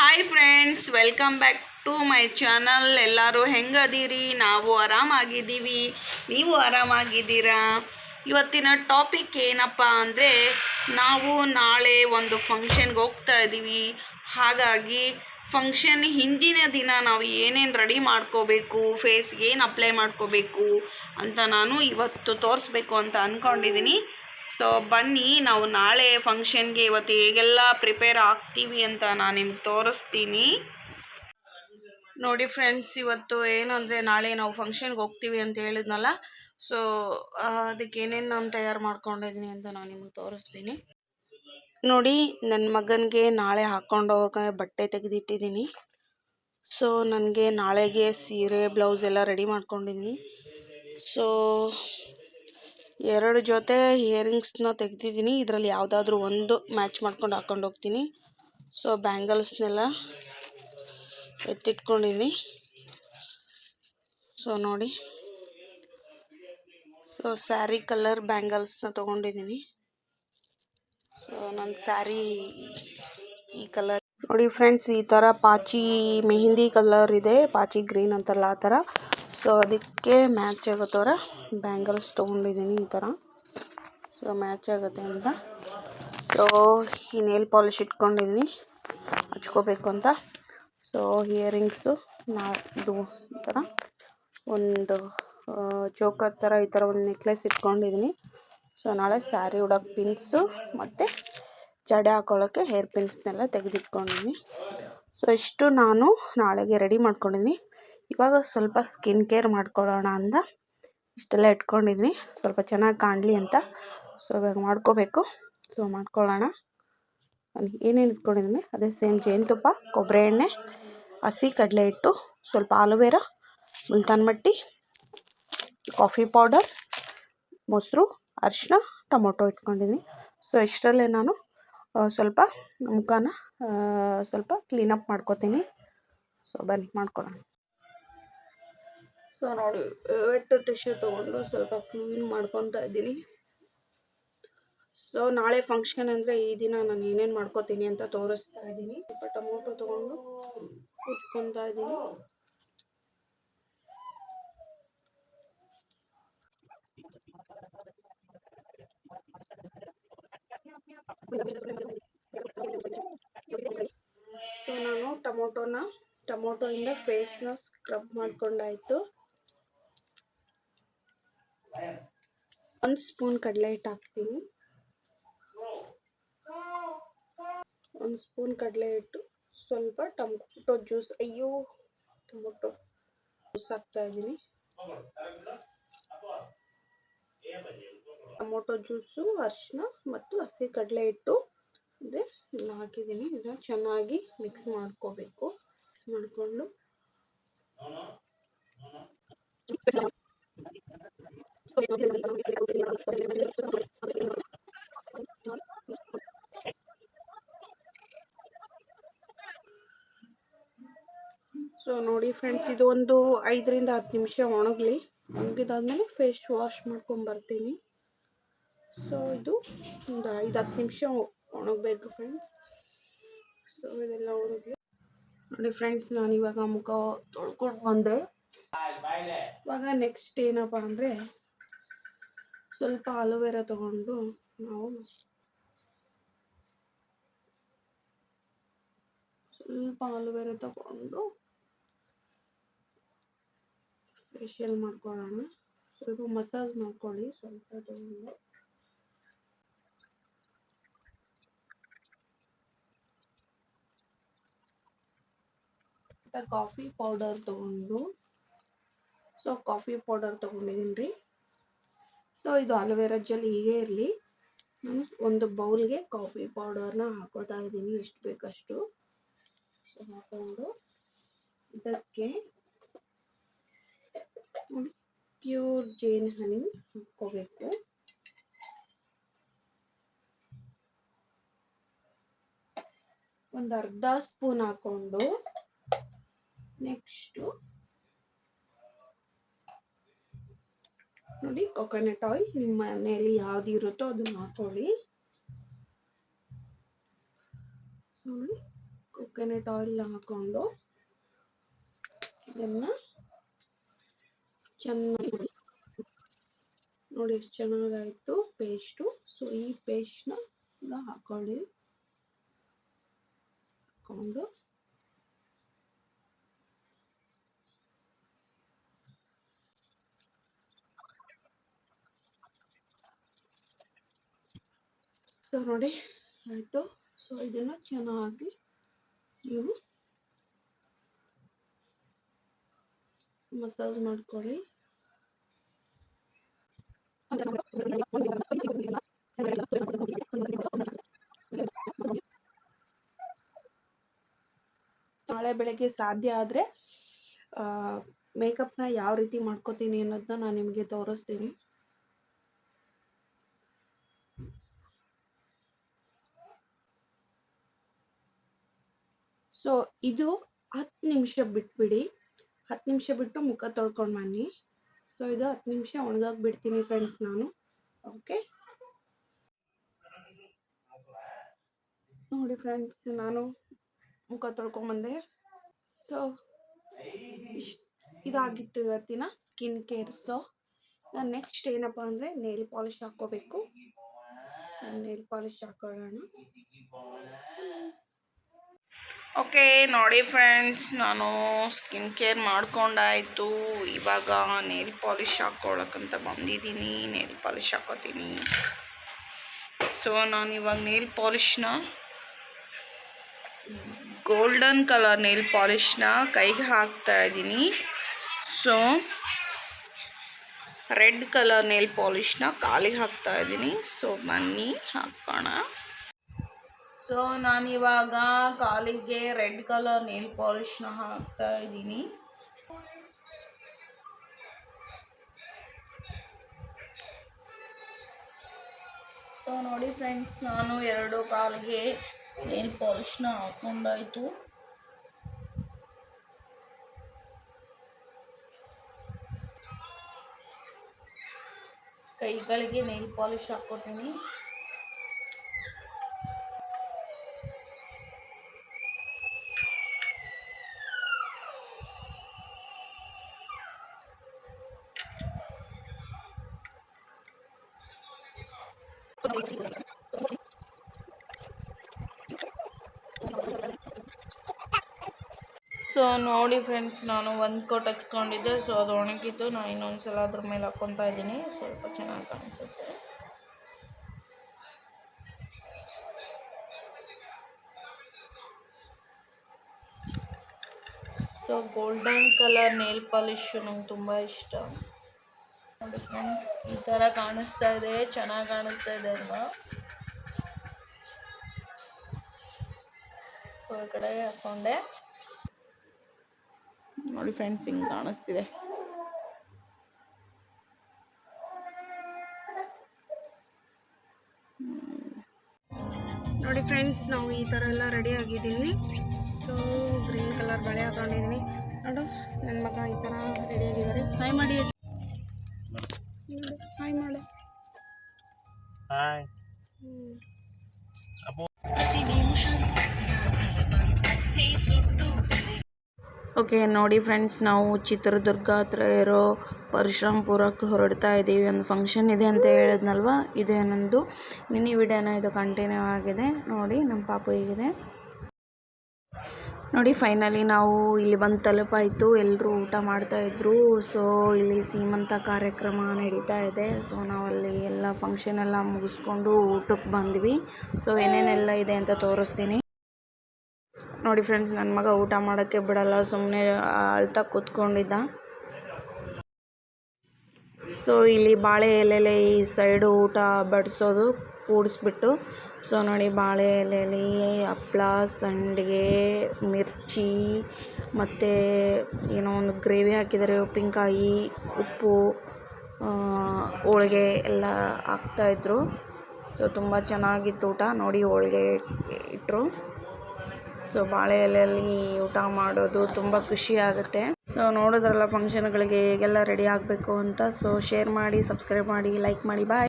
Hi friends welcome back to my channel ಎಲ್ಲರೂ ಹೆಂಗದೀರಿ? ನಾವು ಆರಾಮಾಗಿದ್ದೀವಿ. ನೀವು ಆರಾಮಾಗಿದ್ದೀರಾ? ಇವತ್ತಿನ ಟಾಪಿಕ್ ಏನಪ್ಪ ಅಂದರೆ, ನಾವು ನಾಳೆ ಒಂದು ಫಂಕ್ಷನ್ಗೆ ಹೋಗ್ತಾ ಇದ್ದೀವಿ. ಹಾಗಾಗಿ ಫಂಕ್ಷನ್ ಹಿಂದಿನ ದಿನ ನಾವು ಏನೇನು ರೆಡಿ ಮಾಡ್ಕೋಬೇಕು ಫೇಸ್ಗೆ ಏನು ಅಪ್ಲೈ ಮಾಡ್ಕೋಬೇಕು ಅಂತ ನಾನು ಇವತ್ತು ತೋರಿಸ್ಬೇಕು ಅಂತ ಅಂದ್ಕೊಂಡಿದ್ದೀನಿ ಸೊ ಬನ್ನಿ, ನಾವು ನಾಳೆ ಫಂಕ್ಷನ್ಗೆ ಇವತ್ತು ಹೇಗೆಲ್ಲ ಪ್ರಿಪೇರ್ ಆಗ್ತೀವಿ ಅಂತ ನಾನು ನಿಮ್ಗೆ ತೋರಿಸ್ತೀನಿ. ನೋಡಿ ಫ್ರೆಂಡ್ಸ್ ಇವತ್ತು ಏನು ಅಂದರೆ ನಾಳೆ ನಾವು ಫಂಕ್ಷನ್ಗೆ ಹೋಗ್ತೀವಿ ಅಂತ ಹೇಳಿದ್ನಲ್ಲ? ಸೊ ಅದಕ್ಕೆ ಏನೇನು ನಾನು ತಯಾರು ಮಾಡ್ಕೊಂಡಿದ್ದೀನಿ ಅಂತ ನಾನು ನಿಮಗೆ ತೋರಿಸ್ತೀನಿ. ನೋಡಿ ನನ್ನ ಮಗನಿಗೆ ನಾಳೆ ಹಾಕ್ಕೊಂಡು ಹೋಗೋಕೆ ಬಟ್ಟೆ ತೆಗೆದಿಟ್ಟಿದ್ದೀನಿ. ಸೊ ನನಗೆ ನಾಳೆಗೆ ಸೀರೆ ಬ್ಲೌಸ್ ಎಲ್ಲ ರೆಡಿ ಮಾಡ್ಕೊಂಡಿದ್ದೀನಿ. ಸೊ ಎರಡು ಜೊತೆ ಇಯರಿಂಗ್ಸ್ನ ತೆಗ್ದಿದ್ದೀನಿ. ಇದರಲ್ಲಿ ಯಾವುದಾದ್ರೂ ಒಂದು ಮ್ಯಾಚ್ ಮಾಡ್ಕೊಂಡು ಹಾಕ್ಕೊಂಡು ಹೋಗ್ತೀನಿ. ಸೊ, ಬ್ಯಾಂಗಲ್ಸ್ನೆಲ್ಲ ಎತ್ತಿಟ್ಕೊಂಡಿದ್ದೀನಿ. ಸೊ, ನೋಡಿ. ಸೊ, ಸ್ಯಾರಿ ಕಲರ್ ಬ್ಯಾಂಗಲ್ಸ್ನ ತೊಗೊಂಡಿದ್ದೀನಿ. ಸೊ ನನ್ನ ಸ್ಯಾರಿ ಈ ಕಲರ್ ನೋಡಿ ಫ್ರೆಂಡ್ಸ್, ಈ ಥರ ಪಾಚಿ ಮೆಹಂದಿ ಕಲರ್ ಇದೆ. ಪಾಚಿ ಗ್ರೀನ್ ಅಂತಾರಲ್ಲ ಆ ಥರ ಸೊ, ಅದಕ್ಕೆ ಮ್ಯಾಚ್ ಆಗೋ ಥರ ಬ್ಯಾಂಗಲ್ಸ್ ತೊಗೊಂಡಿದ್ದೀನಿ ಈ ಥರ. ಸೊ ಮ್ಯಾಚ್ ಆಗುತ್ತೆ ಅಂತ. ಸೊ ಈ ನೇಲ್ ಪಾಲಿಶ್ ಇಟ್ಕೊಂಡಿದ್ದೀನಿ ಹಚ್ಕೋಬೇಕು ಅಂತ. ಸೊ ಇಯರಿಂಗ್ಸು ನಾ ಇದು ಈ ಥರ. ಒಂದು ಚೋಕರ್ ಥರ ಈ ಥರ ಒಂದು ನೆಕ್ಲೆಸ್ ಇಟ್ಕೊಂಡಿದ್ದೀನಿ ಸೊ ನಾಳೆ ಸ್ಯಾರಿ ಉಡೋಕೆ ಪಿನ್ಸು ಮತ್ತು ಜಡೆ ಹಾಕೊಳ್ಳೋಕ್ಕೆ ಹೇರ್ ಪಿನ್ಸ್ನೆಲ್ಲ ತೆಗೆದಿಟ್ಕೊಂಡಿದ್ದೀನಿ ಸೊ ಇಷ್ಟು ನಾನು ನಾಳೆಗೆ ರೆಡಿ ಮಾಡ್ಕೊಂಡಿದ್ದೀನಿ ಇವಾಗ ಸ್ವಲ್ಪ ಸ್ಕಿನ್ ಕೇರ್ ಮಾಡ್ಕೊಳ್ಳೋಣ ಅಂತ. ಇಷ್ಟೆಲ್ಲ ಇಟ್ಕೊಂಡಿದ್ದೀನಿ ಸ್ವಲ್ಪ ಚೆನ್ನಾಗಿ ಕಾಣಲಿ ಅಂತ. ಸೊ ಇವಾಗ ಮಾಡ್ಕೋಬೇಕು. ಸೊ ಮಾಡ್ಕೊಳ್ಳೋಣ. ನಾನು ಏನೇನು ಇಟ್ಕೊಂಡಿದ್ದೀನಿ ಅದೇ ಸೇಮ್ ಜೇನುತುಪ್ಪ ಕೊಬ್ಬರಿ ಎಣ್ಣೆ, ಹಸಿ ಕಡಲೆ ಹಿಟ್ಟು, ಸ್ವಲ್ಪ ಆಲೂವೇರಾ, ಮುಲ್ತಾನ್ ಮಟ್ಟಿ ಕಾಫಿ ಪೌಡರ್ ಮೊಸರು ಅರಿಶಿನ ಟೊಮೊಟೊ ಇಟ್ಕೊಂಡಿದ್ದೀನಿ ಸೊ ಇಷ್ಟರಲ್ಲೇ ನಾನು ಸ್ವಲ್ಪ ಮುಖನ ಸ್ವಲ್ಪ ಕ್ಲೀನಪ್ ಮಾಡ್ಕೋತೀನಿ. ಸೊ ಬನ್ನಿ, ಮಾಡ್ಕೊಳ್ಳೋಣ. ಸೊ ನೋಡಿ ವೆಟ್ ಟಿಶ್ಯೂ ತೊಗೊಂಡು ಸ್ವಲ್ಪ ಕ್ಲೀನ್ ಮಾಡ್ಕೊತಾ ಇದ್ದೀನಿ. ಸೊ ನಾಳೆ ಫಂಕ್ಷನ್ ಅಂದರೆ ಈ ದಿನ ನಾನು ಏನೇನು ಮಾಡ್ಕೋತೀನಿ ಅಂತ ತೋರಿಸ್ತಾ ಇದ್ದೀನಿ. ಸ್ವಲ್ಪ ಟೊಮೊಟೊ ತೊಗೊಂಡು ಉಜ್ಕೊತಾ ಇದ್ದೀನಿ. ಸೊ ನಾನು ಟೊಮೊಟೊನ, ಟೊಮೊಟೊಯಿಂದ ಫೇಸ್ನ ಸ್ಕ್ರಬ್ ಮಾಡ್ಕೊಂಡಾಯ್ತು. ಒಂದು ಸ್ಪೂನ್ ಕಡಲೆ ಹಿಟ್ಟು ಹಾಕ್ತೀನಿ. ಒಂದು ಸ್ಪೂನ್ ಕಡಲೆ ಹಿಟ್ಟು. ಸ್ವಲ್ಪ ಟೊಮೊಟೊ ಜ್ಯೂಸ್ ಅಯ್ಯೋ ಟೊಮೊಟೊ ಜ್ಯೂಸ್ ಹಾಕ್ತಾ ಇದ್ದೀನಿ. ಟೊಮೊಟೊ ಜ್ಯೂಸು ಅರಿಶಿನ ಮತ್ತು ಹಸಿ ಕಡಲೆ ಹಿಟ್ಟು. ಇದೆ, ಇದನ್ನ ಹಾಕಿದ್ದೀನಿ. ಇದನ್ನ ಚೆನ್ನಾಗಿ ಮಿಕ್ಸ್ ಮಾಡ್ಕೋಬೇಕು. ಮಿಕ್ಸ್ ಮಾಡಿಕೊಂಡು. ಸೊ ನೋಡಿ ಫ್ರೆಂಡ್ಸ್ ಇದು ಒಂದು ಐದರಿಂದ ಹತ್ತು ನಿಮಿಷ ಒಣಗಲಿ. ಒಣಗಿದಾದ್ಮೇಲೆ ಫೇಸ್ ವಾಶ್ ಮಾಡ್ಕೊಂಬರ್ತೀನಿ ಸೊ ಇದು ಒಂದು ಐದು ಹತ್ತು ನಿಮಿಷ ಒಣಗಬೇಕು ಫ್ರೆಂಡ್ಸ್ ಸೊ ಇದೆಲ್ಲ ಒಣಗಿ ನೋಡಿ ಫ್ರೆಂಡ್ಸ್ ನಾನು ಇವಾಗ ಮುಖ ತೊಳ್ಕೊಂಡು ಬಂದೆ. ಇವಾಗ ನೆಕ್ಸ್ಟ್ ಏನಪ್ಪ ಅಂದರೆ ಸ್ವಲ್ಪ ಅಲೋವೆರಾ ತಗೊಂಡು ನಾವು ಸ್ವಲ್ಪ ಅಲೋವೆರಾ ತಗೊಂಡು ಫೇಶಿಯಲ್ ಮಾಡ್ಕೊಳ್ಳೋಣ. ಸ್ವಲ್ಪ ಮಸಾಜ್ ಮಾಡ್ಕೊಳ್ಳಿ ಸ್ವಲ್ಪ ತಗೊಂಡು. ಕಾಫಿ ಪೌಡರ್ ತಗೊಂಡು. ಸೊ ಕಾಫಿ ಪೌಡರ್ ತಗೊಂಡಿದ್ದೀನಿ ರೀ. ಸೊ ಇದು ಅಲೋವೆರಾ ಜೆಲ್ ಹೀಗೆ ಇರಲಿ. ನಾನು ಒಂದು ಬೌಲ್ಗೆ ಕಾಫಿ ಪೌಡರ್ನ ಹಾಕೋತಾ ಇದ್ದೀನಿ. ಎಷ್ಟು ಬೇಕಷ್ಟು. ಸೊ ಹಾಕೊಂಡು ಇದಕ್ಕೆ ಪ್ಯೂರ್ ಜೇನ್ ಹನಿ ಹಾಕ್ಕೋಬೇಕು. ಒಂದು ಅರ್ಧ ಸ್ಪೂನ್ ಹಾಕೊಂಡು ನೆಕ್ಸ್ಟು ನೋಡಿ ಕೊಕೊನಟ್ ಆಯಿಲ್ ನಿಮ್ಮ ಮನೆಯಲ್ಲಿ ಯಾವ್ದು ಇರುತ್ತೋ ಅದನ್ನ ಹಾಕೊಳ್ಳಿ. ನೋಡಿ ಕೊಕೊನೆಟ್ ಆಯಿಲ್ ಹಾಕೊಂಡು ಇದನ್ನ ಚೆನ್ನಾಗಿ ನೋಡಿ ಎಷ್ಟು ಚೆನ್ನಾಗಾಯಿತು ಪೇಸ್ಟು ಸೊ ಈ ಪೇಸ್ಟ್ನ ಹಾಕೊಳ್ಳಿ. ಹಾಕೊಂಡು ಸೊ ನೋಡಿ, ಆಯಿತು. ಸೊ ಇದನ್ನು ಚೆನ್ನಾಗಿ ನೀವು ಮಸಾಜ್ ಮಾಡ್ಕೊಳ್ಳಿ. ನಾಳೆ ಬೆಳಗ್ಗೆ ಸಾಧ್ಯ ಆದರೆ ಮೇಕಪ್ನ ಯಾವ ರೀತಿ ಮಾಡ್ಕೋತೀನಿ ಅನ್ನೋದನ್ನ ನಾನು ನಿಮಗೆ ತೋರಿಸ್ತೀನಿ. ಸೊ ಇದು ಹತ್ತು ನಿಮಿಷ ಬಿಟ್ಬಿಡಿ. ಹತ್ತು ನಿಮಿಷ ಬಿಟ್ಟು ಮುಖ ತೊಳ್ಕೊಂಡು ಬನ್ನಿ. ಸೊ ಇದು ಹತ್ತು ನಿಮಿಷ ಒಣಗಾಕ್ ಬಿಡ್ತೀನಿ ಫ್ರೆಂಡ್ಸ್ ನಾನು. ಓಕೆ ನೋಡಿ ಫ್ರೆಂಡ್ಸ್ ನಾನು ಮುಖ ತೊಳ್ಕೊಂಬಂದೆ ಸೊ ಇಷ್ಟು ಇದಾಗಿತ್ತು ಇವತ್ತಿನ ಸ್ಕಿನ್ ಕೇರ್ ಸೊ ನಾನು ನೆಕ್ಸ್ಟ್ ಏನಪ್ಪ ಅಂದರೆ ನೇಲ್ ಪಾಲಿಶ್ ಹಾಕ್ಕೋಬೇಕು. ನೇಲ್ ಪಾಲಿಶ್ ಹಾಕೊಳ್ಳೋಣ. ಓಕೆ, ನೋಡಿ ಫ್ರೆಂಡ್ಸ್, ನಾನು ಸ್ಕಿನ್ ಕೇರ್ ಮಾಡ್ಕೊಂಡಾಯಿತು. ಇವಾಗ ನೇಲ್ ಪಾಲಿಶ್ ಹಾಕ್ಕೊಳಕ್ಕಂತ ಬಂದಿದ್ದೀನಿ, ನೇಲ್ ಪಾಲಿಶ್ ಹಾಕೋತೀನಿ. ಸೊ ನಾನು ಇವಾಗ ನೇಲ್ ಪಾಲಿಷ್ನ ಗೋಲ್ಡನ್ ಕಲರ್ ನೇಲ್ ಪಾಲಿಷ್ನ ಕೈಗೆ ಹಾಕ್ತಾ ಇದ್ದೀನಿ. ಸೊ ರೆಡ್ ಕಲರ್ ನೇಲ್ ಪಾಲಿಷ್ನ ಕಾಲಿಗೆ ಹಾಕ್ತಾ ಇದ್ದೀನಿ. ಸೊ ಬನ್ನಿ, ಹಾಕೋಣ. ಸೊ ನಾನಿವಾಗ ಕಾಲಿಗೆ ರೆಡ್ ಕಲರ್ ನೇಲ್ ಪಾಲಿಶ್ನ ಹಾಕ್ತಾ ಇದ್ದೀನಿ. ಸೊ ನೋಡಿ ಫ್ರೆಂಡ್ಸ್ ನಾನು ಎರಡು ಕಾಲಿಗೆ ನೇಲ್ ಪಾಲಿಶ್ನ ಹಾಕೊಂಡಾಯ್ತು ಕೈಗಳಿಗೆ ನೇಲ್ ಪಾಲಿಶ್ ಹಾಕ್ಕೊತೀನಿ ಸೊ ನೋಡಿ ಫ್ರೆಂಡ್ಸ್ ನಾನು ಒಂದು ಕೋಟ್ ಹಚ್ಕೊಂಡಿದ್ದೆ. ಸೊ ಅದು ಒಣಗಿತ್ತು ನಾನು ಇನ್ನೊಂದು ಸಲ ಅದ್ರ ಮೇಲೆ ಹಾಕ್ಕೊತಾ ಇದ್ದೀನಿ. ಸ್ವಲ್ಪ ಚೆನ್ನಾಗಿ ಕಾಣಿಸುತ್ತೆ. So golden colour nail polish ನಂಗೆ ತುಂಬ ಇಷ್ಟ. ನೋಡಿ ಫ್ರೆಂಡ್ಸ್ ಈ ಥರ ಕಾಣಿಸ್ತಾ ಇದೆ, ಚೆನ್ನಾಗಿ ಕಾಣಿಸ್ತಾ ಇದೆ ಅಲ್ವಾ? ಹಾಕೊಂಡೆ ಕಡೆ ಹಾಕ್ಕೊಂಡೆ ನೋಡಿ ಫ್ರೆಂಡ್ಸ್ ಹಿಂಗೆ ಕಾಣಿಸ್ತಿದೆ. ನೋಡಿ ಫ್ರೆಂಡ್ಸ್ ನಾವು ಈ ಥರ ಎಲ್ಲ ರೆಡಿ ಆಗಿದ್ದೀವಿ. ಸೊ ಗ್ರೀನ್ ಕಲರ್ ಬಳೆ ಹಾಕೊಂಡಿದ್ದೀನಿ ನೋಡು ನನ್ನ ಮಗ ಈ ಥರ ರೆಡಿ ಆಗಿದ್ದಾರೆ. ಟ್ರೈ ಮಾಡಿ ಓಕೆ ನೋಡಿ ಫ್ರೆಂಡ್ಸ್ ನಾವು ಚಿತ್ರದುರ್ಗ ಹತ್ರ ಇರೋ ಪರಶುರಾಮ್ಪುರಕ್ಕೆ ಹೊರಡ್ತಾ ಇದ್ದೀವಿ. ಒಂದು ಫಂಕ್ಷನ್ ಇದೆ ಅಂತ ಹೇಳಿದ್ನಲ್ವ? ಇದೇ ನಂದು. ಮಿನಿ ವಿಡಿಯೋನ ಇದು ಕಂಟಿನ್ಯೂ ಆಗಿದೆ. ನೋಡಿ, ನಮ್ಮ ಪಾಪು ಹೀಗಿದೆ. ನೋಡಿ ಫೈನಲಿ ನಾವು ಇಲ್ಲಿ ಬಂದು ತಲುಪಾಯಿತು. ಎಲ್ಲರೂ ಊಟ ಮಾಡ್ತಾ ಮಾಡ್ತಾಯಿದ್ರು ಸೊ ಇಲ್ಲಿ ಸೀಮಂತ ಕಾರ್ಯಕ್ರಮ ನಡೀತಾ ಇದೆ. ಸೊ ನಾವಲ್ಲಿ ಎಲ್ಲ ಫಂಕ್ಷನ್ ಎಲ್ಲ ಮುಗಿಸ್ಕೊಂಡು ಊಟಕ್ಕೆ ಬಂದ್ವಿ. ಸೊ ಏನೇನೆಲ್ಲ ಇದೆ ಅಂತ ತೋರಿಸ್ತೀನಿ. ನೋಡಿ ಫ್ರೆಂಡ್ಸ್ ನನ್ನ ಮಗ ಊಟ ಮಾಡೋಕ್ಕೆ ಬಿಡಲ್ಲ. ಸುಮ್ಮನೆ ಅಳ್ತಾ ಕೂತ್ಕೊಂಡಿದ್ದ. ಸೊ ಇಲ್ಲಿ ಬಾಳೆ ಎಲೆಲೆ ಈ ಸೈಡು ಊಟ ಬಡಿಸೋದು ಕೂಡಿಸ್ಬಿಟ್ಟು, ಸೊ ನೋಡಿ ಬಾಳೆ ಎಲೆಯಲ್ಲಿ ಹಪ್ಳ, ಸಂಡಿಗೆ, ಮಿರ್ಚಿ, ಮತ್ತು ಏನೋ ಒಂದು ಗ್ರೇವಿ ಹಾಕಿದ್ದಾರೆ, ಉಪ್ಪಿನಕಾಯಿ, ಉಪ್ಪು ಹೋಳ್ಗೆ ಎಲ್ಲ ಹಾಕ್ತಾಯಿದ್ರು ಸೊ ತುಂಬ ಚೆನ್ನಾಗಿತ್ತು ಊಟ. ನೋಡಿ ಹೋಳ್ಗೆ ಇಟ್ಟರು ಸೊ ಬಾಳೆ ಎಲೆಯಲ್ಲಿ ಊಟ ಮಾಡೋದು ತುಂಬ ಖುಷಿ ಆಗುತ್ತೆ. ಸೊ ನೋಡಿದ್ರಲ್ಲ ಫಂಕ್ಷನ್ಗಳಿಗೆ ಹೇಗೆಲ್ಲ ರೆಡಿ ಆಗಬೇಕು ಅಂತ. ಸೊ ಶೇರ್ ಮಾಡಿ ಸಬ್ಸ್ಕ್ರೈಬ್ ಮಾಡಿ ಲೈಕ್ ಮಾಡಿ ಬಾಯ್